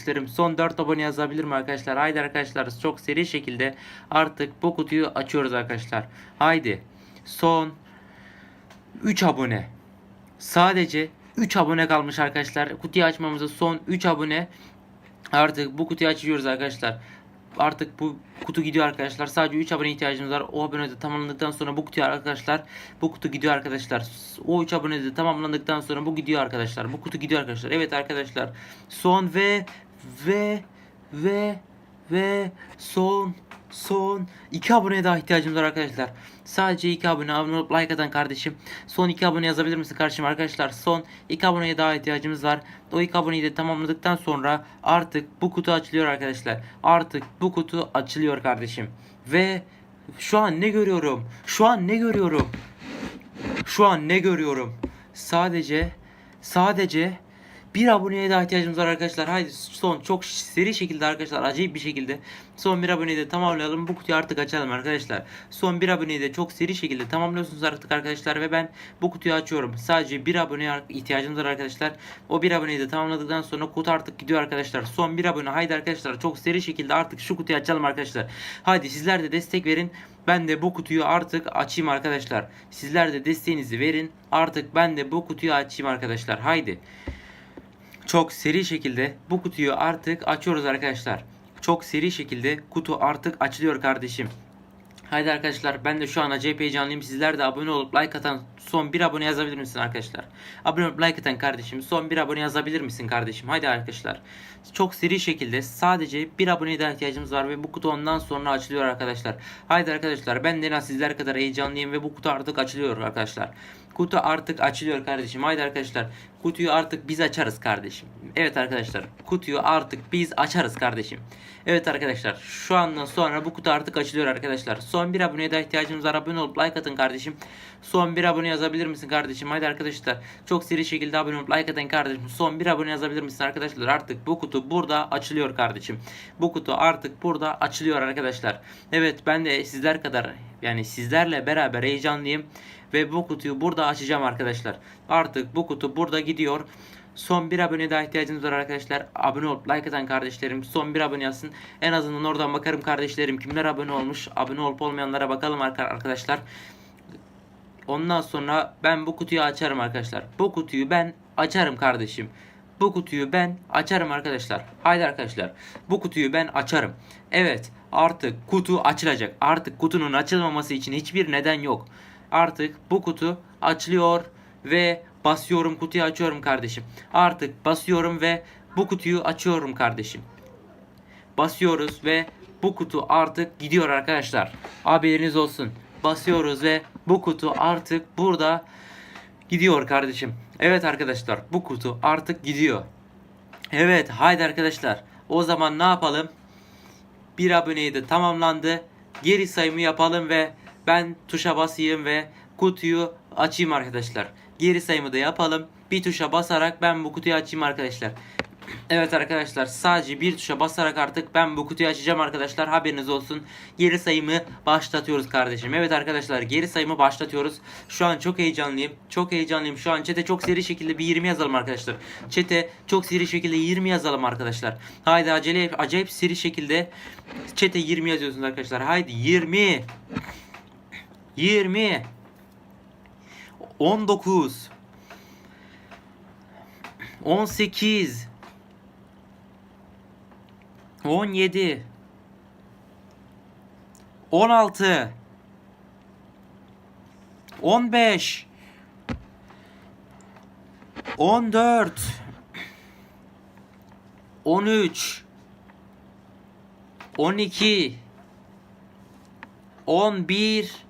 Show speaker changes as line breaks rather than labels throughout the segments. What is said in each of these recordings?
kardeşlerim son 4 abone yazabilir mi arkadaşlar? Haydi arkadaşlar çok seri şekilde artık bu kutuyu açıyoruz arkadaşlar. Haydi son 3 abone. Sadece 3 abone kalmış arkadaşlar. Kutuyu açmamıza son 3 abone. Artık bu kutuyu açıyoruz arkadaşlar. Artık bu kutu gidiyor arkadaşlar. Sadece 3 abone ihtiyacımız var. O abone de tamamlandıktan sonra bu kutuyu arkadaşlar. Bu kutu gidiyor arkadaşlar. O 3 abone de tamamlandıktan sonra bu gidiyor arkadaşlar. Bu kutu gidiyor arkadaşlar. Evet arkadaşlar. Son ve ve ve ve son son 2 aboneye daha ihtiyacımız var arkadaşlar. Sadece 2 abone abone olup like atan kardeşim. Son 2 abone yazabilir misin kardeşim arkadaşlar? Son 2 aboneye daha ihtiyacımız var. O 2 aboneyi de tamamladıktan sonra artık bu kutu açılıyor arkadaşlar. Artık bu kutu açılıyor kardeşim. Ve şu an ne görüyorum? Şu an ne görüyorum? Şu an ne görüyorum? Sadece sadece bir aboneye daha ihtiyacımız var arkadaşlar. Haydi son çok seri şekilde arkadaşlar acayip bir şekilde son bir aboneyi de tamamlayalım. Bu kutuyu artık açalım arkadaşlar. Son bir aboneyi de çok seri şekilde tamamlıyorsunuz artık arkadaşlar ve ben bu kutuyu açıyorum. Sadece bir aboneye ihtiyacımız var arkadaşlar. O bir aboneyi de tamamladıktan sonra kutu artık gidiyor arkadaşlar. Son bir abone haydi arkadaşlar çok seri şekilde artık şu kutuyu açalım arkadaşlar. Haydi sizler de destek verin. Ben de bu kutuyu artık açayım arkadaşlar. Sizler de desteğinizi verin. Artık ben de bu kutuyu açayım arkadaşlar. Haydi. Çok seri şekilde bu kutuyu artık açıyoruz arkadaşlar. Çok seri şekilde kutu artık açılıyor kardeşim. Haydi arkadaşlar ben de şu an acayip heyecanlıyım. Sizler de abone olup like atan son bir abone yazabilir misin arkadaşlar? Abone olup like atan kardeşim son bir abone yazabilir misin kardeşim? Haydi arkadaşlar. Çok seri şekilde sadece bir aboneye daha ihtiyacımız var ve bu kutu ondan sonra açılıyor arkadaşlar. Haydi arkadaşlar ben de en sizler kadar heyecanlıyım ve bu kutu artık açılıyor arkadaşlar. Kutu artık açılıyor kardeşim. Haydi arkadaşlar. Kutuyu artık biz açarız kardeşim. Evet arkadaşlar. Kutuyu artık biz açarız kardeşim. Evet arkadaşlar. Şu andan sonra bu kutu artık açılıyor arkadaşlar. Son bir aboneye daha ihtiyacımız var. Abone olup like atın kardeşim. Son bir abone yazabilir misin kardeşim? Haydi arkadaşlar. Çok seri şekilde abone olup like atın kardeşim. Son bir abone yazabilir misin arkadaşlar? Artık bu kutu burada açılıyor kardeşim. Bu kutu artık burada açılıyor arkadaşlar. Evet ben de sizler kadar yani sizlerle beraber heyecanlıyım ve bu kutuyu burada açacağım arkadaşlar. Artık bu kutu burada gidiyor. Son bir abone daha ihtiyacımız var arkadaşlar. Abone olup like atan kardeşlerim son bir abone yazsın. En azından oradan bakarım kardeşlerim kimler abone olmuş. Abone olup olmayanlara bakalım arka- arkadaşlar. Ondan sonra ben bu kutuyu açarım arkadaşlar. Bu kutuyu ben açarım kardeşim. Bu kutuyu ben açarım arkadaşlar. Haydi arkadaşlar. Bu kutuyu ben açarım. Evet artık kutu açılacak. Artık kutunun açılmaması için hiçbir neden yok. Artık bu kutu açılıyor ve basıyorum kutuyu açıyorum kardeşim. Artık basıyorum ve bu kutuyu açıyorum kardeşim. Basıyoruz ve bu kutu artık gidiyor arkadaşlar. Haberiniz olsun. Basıyoruz ve bu kutu artık burada gidiyor kardeşim. Evet arkadaşlar bu kutu artık gidiyor. Evet haydi arkadaşlar. O zaman ne yapalım? Bir aboneyi de tamamlandı. Geri sayımı yapalım ve ben tuşa basayım ve kutuyu açayım arkadaşlar. Geri sayımı da yapalım. Bir tuşa basarak ben bu kutuyu açayım arkadaşlar. Evet arkadaşlar sadece bir tuşa basarak artık ben bu kutuyu açacağım arkadaşlar haberiniz olsun. Geri sayımı başlatıyoruz kardeşim. Evet arkadaşlar geri sayımı başlatıyoruz. Şu an çok heyecanlıyım. Çok heyecanlıyım. Şu an çete çok seri şekilde bir 20 yazalım arkadaşlar. Çete çok seri şekilde 20 yazalım arkadaşlar. Haydi acele acayip seri şekilde çete 20 yazıyorsunuz arkadaşlar. Haydi 20 20 19 18 17 16 15 14 13 12 11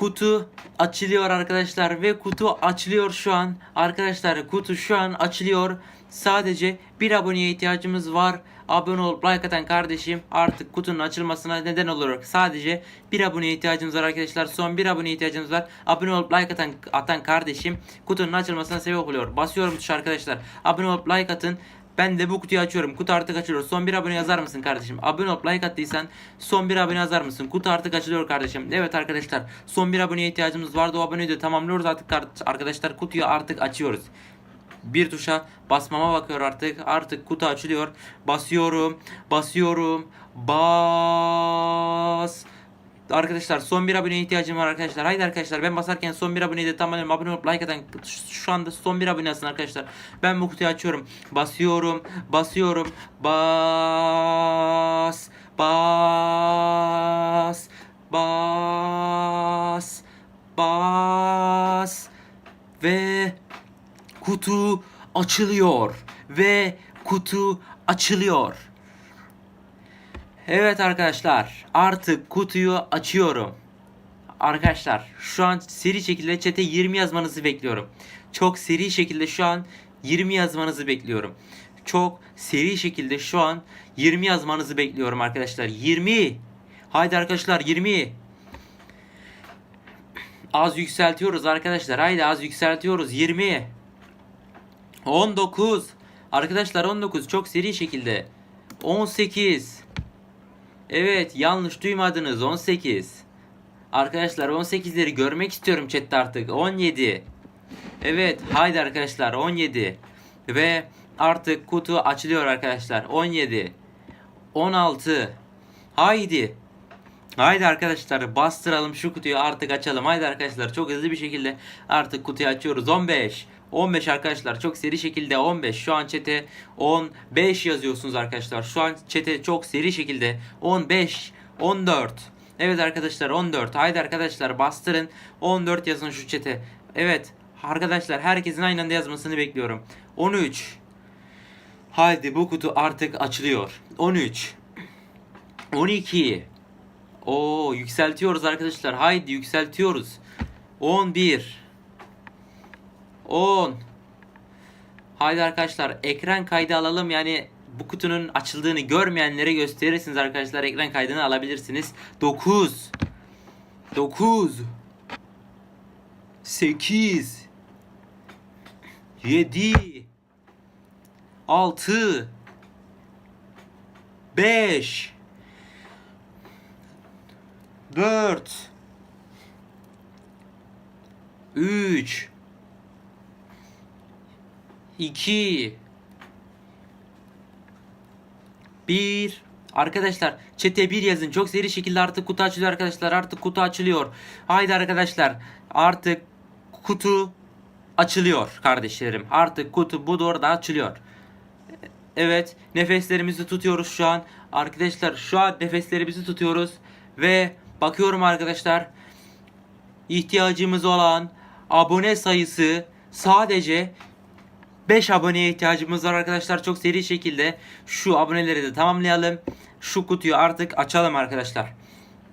kutu açılıyor arkadaşlar ve kutu açılıyor şu an. Arkadaşlar kutu şu an açılıyor. Sadece bir aboneye ihtiyacımız var. Abone olup like atan kardeşim artık kutunun açılmasına neden olur. Sadece bir aboneye ihtiyacımız var arkadaşlar. Son bir aboneye ihtiyacımız var. Abone olup like atan, atan kardeşim kutunun açılmasına sebep oluyor. Basıyorum tuşa arkadaşlar. Abone olup like atın. Ben de bu kutuyu açıyorum. Kutu artık açılıyor. Son bir abone yazar mısın kardeşim? Abone olup like attıysan son bir abone yazar mısın? Kutu artık açılıyor kardeşim. Evet arkadaşlar. Son bir aboneye ihtiyacımız vardı. O aboneyi de tamamlıyoruz artık arkadaşlar. Kutuyu artık açıyoruz. Bir tuşa basmama bakıyor artık. Artık kutu açılıyor. Basıyorum. Basıyorum. Bas. Arkadaşlar son bir aboneye ihtiyacım var arkadaşlar. Haydi arkadaşlar ben basarken son bir aboneyi de tamamlayalım. Abone olup like atan şu anda son bir abone alsın arkadaşlar. Ben bu kutuyu açıyorum. Basıyorum. Basıyorum. Bas. Bas. Bas. Bas. Ve kutu açılıyor. Ve kutu açılıyor. Evet arkadaşlar artık kutuyu açıyorum. Arkadaşlar şu an seri şekilde çete 20 yazmanızı bekliyorum. Çok seri şekilde şu an 20 yazmanızı bekliyorum. Çok seri şekilde şu an 20 yazmanızı bekliyorum arkadaşlar. 20. Haydi arkadaşlar 20. Az yükseltiyoruz arkadaşlar. Haydi az yükseltiyoruz. 20. 19. Arkadaşlar 19 çok seri şekilde. 18. Evet yanlış duymadınız 18. Arkadaşlar 18'leri görmek istiyorum chatte artık. 17. Evet haydi arkadaşlar 17. Ve artık kutu açılıyor arkadaşlar. 17. 16. Haydi. Haydi arkadaşlar bastıralım şu kutuyu artık açalım. Haydi arkadaşlar çok hızlı bir şekilde artık kutuyu açıyoruz. 15. 15 arkadaşlar çok seri şekilde 15. Şu an çete 15 yazıyorsunuz arkadaşlar. Şu an çete çok seri şekilde 15, 14. Evet arkadaşlar 14. Haydi arkadaşlar bastırın. 14 yazın şu çete. Evet arkadaşlar herkesin aynı anda yazmasını bekliyorum. 13. Haydi bu kutu artık açılıyor. 13. 12. Oo yükseltiyoruz arkadaşlar. Haydi yükseltiyoruz. 11. 10. Haydi arkadaşlar ekran kaydı alalım. Yani bu kutunun açıldığını görmeyenlere gösterirsiniz arkadaşlar. Ekran kaydını alabilirsiniz. 9. 9. 8. 7. 6. 5. 4 3 2 1 Arkadaşlar çete 1 yazın. Çok seri şekilde artık kutu açılıyor arkadaşlar. Artık kutu açılıyor. Haydi arkadaşlar. Artık kutu açılıyor kardeşlerim. Artık kutu bu doğru da açılıyor. Evet nefeslerimizi tutuyoruz şu an. Arkadaşlar şu an nefeslerimizi tutuyoruz. Ve bakıyorum arkadaşlar. ihtiyacımız olan abone sayısı sadece 5 aboneye ihtiyacımız var arkadaşlar. Çok seri şekilde şu aboneleri de tamamlayalım. Şu kutuyu artık açalım arkadaşlar.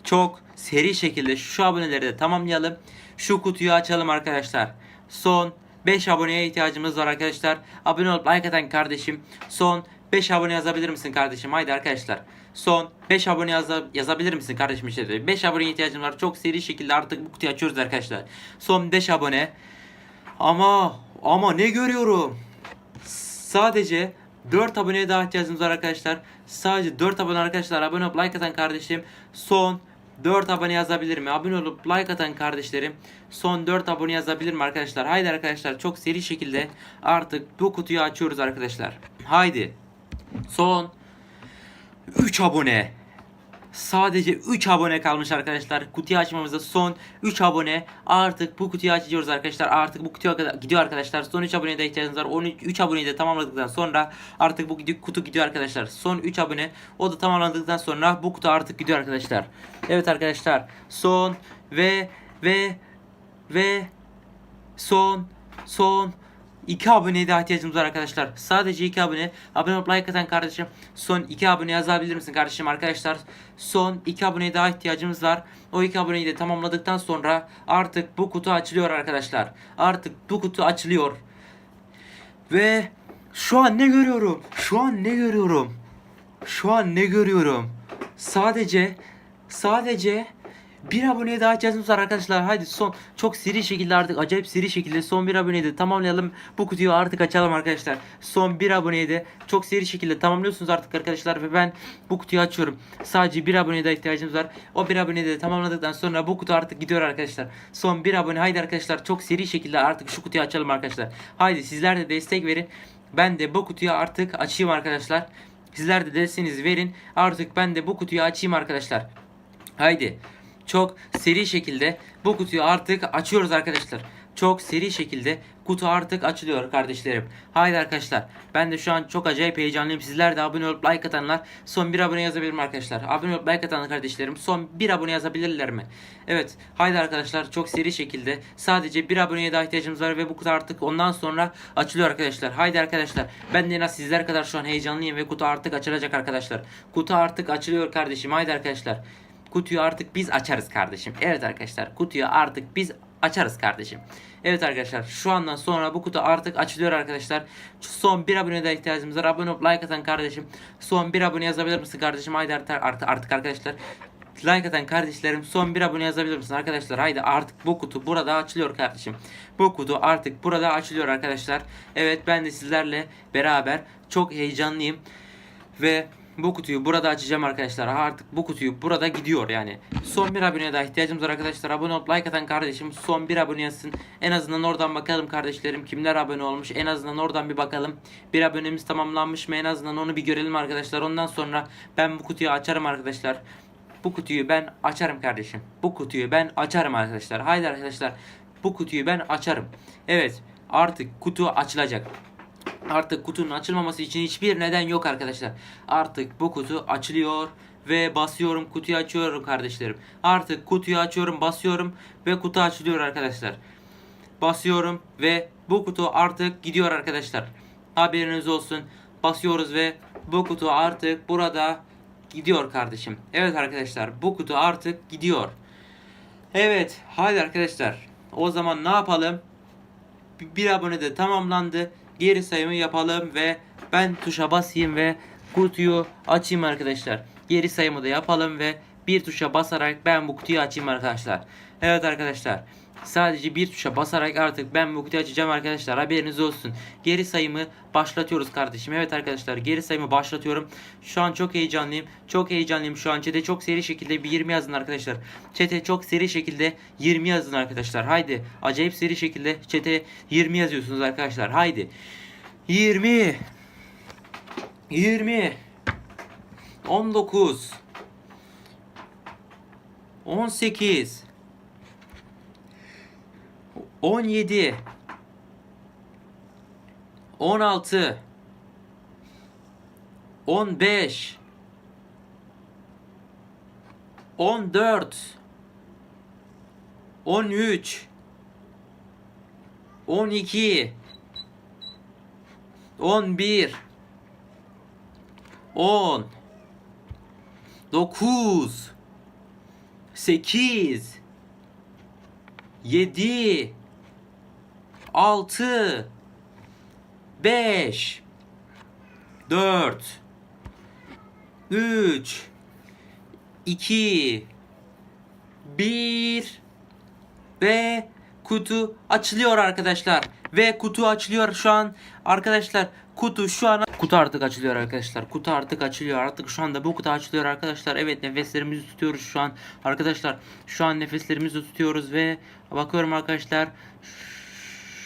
Çok seri şekilde şu aboneleri de tamamlayalım. Şu kutuyu açalım arkadaşlar. Son 5 aboneye ihtiyacımız var arkadaşlar. Abone olup like atan kardeşim. Son 5 abone yazabilir misin kardeşim? Haydi arkadaşlar. Son 5 abone yaza- yazabilir misin kardeşim işte. 5 aboneye ihtiyacım var. Çok seri şekilde artık bu kutuyu açıyoruz arkadaşlar. Son 5 abone. Ama ama ne görüyorum? Sadece 4 aboneye daha ihtiyacımız var arkadaşlar. Sadece 4 abone arkadaşlar. Abone olup like atan kardeşim son 4 abone yazabilir mi? Abone olup like atan kardeşlerim son 4 abone yazabilir mi arkadaşlar? Haydi arkadaşlar çok seri şekilde artık bu kutuyu açıyoruz arkadaşlar. Haydi. Son 3 abone. Sadece 3 abone kalmış arkadaşlar. Kutuyu açmamızda son 3 abone. Artık bu kutuyu açıyoruz arkadaşlar. Artık bu kutuya kadar gidiyor arkadaşlar. Son 3 aboneye de ihtiyacımız var. 13 3 aboneyi de tamamladıktan sonra artık bu kutu gidiyor arkadaşlar. Son 3 abone. O da tamamlandıktan sonra bu kutu artık gidiyor arkadaşlar. Evet arkadaşlar. Son ve ve ve son son 2 aboneye daha ihtiyacımız var arkadaşlar. Sadece 2 abone. Abone olup like atan kardeşim. Son 2 abone yazabilir misin kardeşim arkadaşlar? Son 2 aboneye daha ihtiyacımız var. O 2 aboneyi de tamamladıktan sonra artık bu kutu açılıyor arkadaşlar. Artık bu kutu açılıyor. Ve şu an ne görüyorum? Şu an ne görüyorum? Şu an ne görüyorum? Sadece sadece bir aboneye daha ihtiyacımız var arkadaşlar. Haydi son çok seri şekilde artık acayip seri şekilde son bir aboneyi de tamamlayalım. Bu kutuyu artık açalım arkadaşlar. Son bir aboneyi de çok seri şekilde tamamlıyorsunuz artık arkadaşlar ve ben bu kutuyu açıyorum. Sadece bir aboneye daha ihtiyacımız var. O bir aboneyi de tamamladıktan sonra bu kutu artık gidiyor arkadaşlar. Son bir abone haydi arkadaşlar çok seri şekilde artık şu kutuyu açalım arkadaşlar. Haydi sizler de destek verin. Ben de bu kutuyu artık açayım arkadaşlar. Sizler de desteğinizi verin. Artık ben de bu kutuyu açayım arkadaşlar. Haydi. Çok seri şekilde bu kutuyu artık açıyoruz arkadaşlar. Çok seri şekilde kutu artık açılıyor kardeşlerim. Haydi arkadaşlar. Ben de şu an çok acayip heyecanlıyım. Sizler de abone olup like atanlar son bir abone yazabilir mi arkadaşlar? Abone olup like atan kardeşlerim son bir abone yazabilirler mi? Evet. Haydi arkadaşlar çok seri şekilde sadece bir aboneye daha ihtiyacımız var ve bu kutu artık ondan sonra açılıyor arkadaşlar. Haydi arkadaşlar. Ben de en az sizler kadar şu an heyecanlıyım ve kutu artık açılacak arkadaşlar. Kutu artık açılıyor kardeşim. Haydi arkadaşlar. Kutuyu artık biz açarız kardeşim. Evet arkadaşlar kutuyu artık biz açarız kardeşim. Evet arkadaşlar şu andan sonra bu kutu artık açılıyor arkadaşlar. Son bir abone daha ihtiyacımız var. Abone olup like atan kardeşim. Son bir abone yazabilir misin kardeşim? Haydi artık, artık arkadaşlar. Like atan kardeşlerim son bir abone yazabilir misin arkadaşlar? Haydi artık bu kutu burada açılıyor kardeşim. Bu kutu artık burada açılıyor arkadaşlar. Evet ben de sizlerle beraber çok heyecanlıyım. Ve bu kutuyu burada açacağım arkadaşlar. Artık bu kutuyu burada gidiyor yani. Son bir aboneye daha ihtiyacımız var arkadaşlar. Abone olup like atan kardeşim son bir abone yazsın. En azından oradan bakalım kardeşlerim. Kimler abone olmuş? En azından oradan bir bakalım. Bir abonemiz tamamlanmış mı? En azından onu bir görelim arkadaşlar. Ondan sonra ben bu kutuyu açarım arkadaşlar. Bu kutuyu ben açarım kardeşim. Bu kutuyu ben açarım arkadaşlar. Haydi arkadaşlar. Bu kutuyu ben açarım. Evet. Artık kutu açılacak. Artık kutunun açılmaması için hiçbir neden yok arkadaşlar. Artık bu kutu açılıyor ve basıyorum kutuyu açıyorum kardeşlerim. Artık kutuyu açıyorum basıyorum ve kutu açılıyor arkadaşlar. Basıyorum ve bu kutu artık gidiyor arkadaşlar. Haberiniz olsun. Basıyoruz ve bu kutu artık burada gidiyor kardeşim. Evet arkadaşlar bu kutu artık gidiyor. Evet haydi arkadaşlar. O zaman ne yapalım? Bir abone de tamamlandı. Geri sayımı yapalım ve ben tuşa basayım ve kutuyu açayım arkadaşlar. Geri sayımı da yapalım ve bir tuşa basarak ben bu kutuyu açayım arkadaşlar. Evet arkadaşlar. Sadece bir tuşa basarak artık ben bu kutuyu açacağım arkadaşlar. Haberiniz olsun. Geri sayımı başlatıyoruz kardeşim. Evet arkadaşlar geri sayımı başlatıyorum. Şu an çok heyecanlıyım. Çok heyecanlıyım şu an. Çete çok seri şekilde bir 20 yazın arkadaşlar. Çete çok seri şekilde 20 yazın arkadaşlar. Haydi. Acayip seri şekilde çete 20 yazıyorsunuz arkadaşlar. Haydi. 20 20 19 18 17 16 15 14 13 12 11 10 9 8 7 6 5 4 3 2 1 ve kutu açılıyor arkadaşlar. Ve kutu açılıyor şu an. Arkadaşlar kutu şu an kutu artık açılıyor arkadaşlar. Kutu artık açılıyor. Artık şu anda bu kutu açılıyor arkadaşlar. Evet nefeslerimizi tutuyoruz şu an. Arkadaşlar şu an nefeslerimizi tutuyoruz ve bakıyorum arkadaşlar